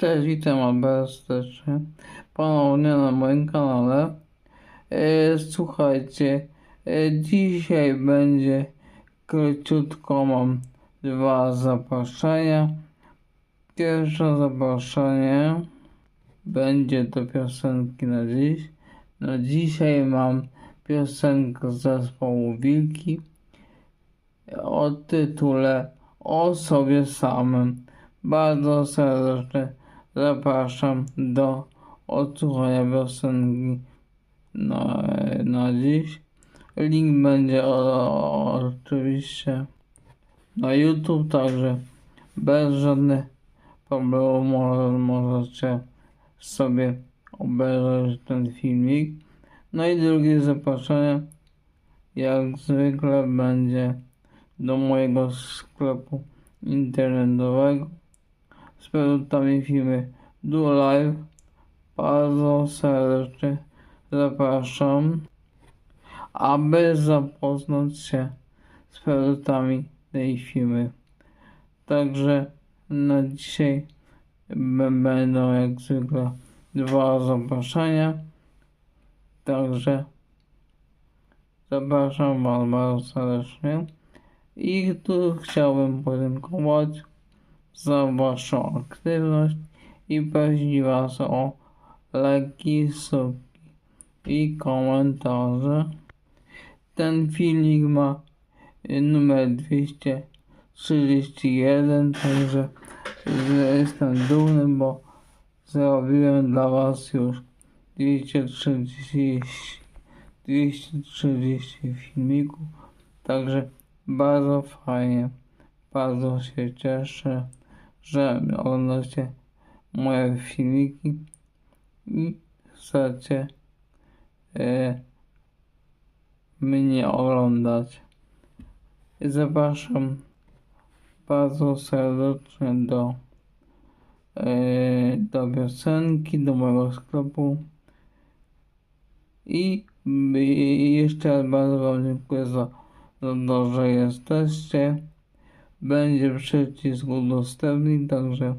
Cześć, witam was serdecznie ponownie na moim kanale. E, słuchajcie, e, dzisiaj będzie króciutko mam dwa zaproszenia. Pierwsze zaproszenie będzie do piosenki na dziś. No dzisiaj mam piosenkę z zespołu Wilki o tytule O sobie samym. Bardzo serdecznie zapraszam do odsłuchania piosenki na, na dziś. Link będzie o, o, oczywiście na YouTube, także bez żadnych problemów może, możecie sobie obejrzeć ten filmik. No i drugie zaproszenie, jak zwykle, będzie do mojego sklepu internetowego z produktami firmy DuoLive. Bardzo serdecznie zapraszam, aby zapoznać się z produktami tej firmy. Także na dzisiaj będą jak zwykle dwa zaproszenia. Także zapraszam Was bardzo serdecznie. I tu chciałbym podziękować za Waszą aktywność i prosić Was o lajki, subki i komentarze. Ten filmik ma y, numer 231, także jestem dumny, bo zrobiłem dla Was już 230, 230 filmików, także bardzo fajnie, bardzo się cieszę, że oglądacie moje filmiki i chcecie e, mnie oglądać. Zapraszam bardzo serdecznie do, e, do piosenki, do mojego sklepu. I, jeszcze raz bardzo Wam dziękuję za, za to, że jesteście. Będzie przycisk udostępnić, także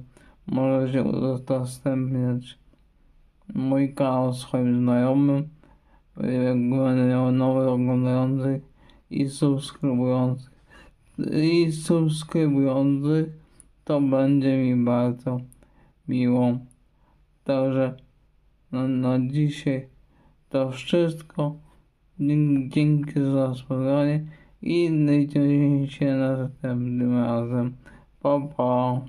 możecie udostępniać mój kanał swoim znajomym. Jak będę nowych oglądających i subskrybujących. I subskrybujących, to będzie mi bardzo miło. Także na, na dzisiaj to wszystko. Dzięki za spotkanie и на следующий раз. По-па.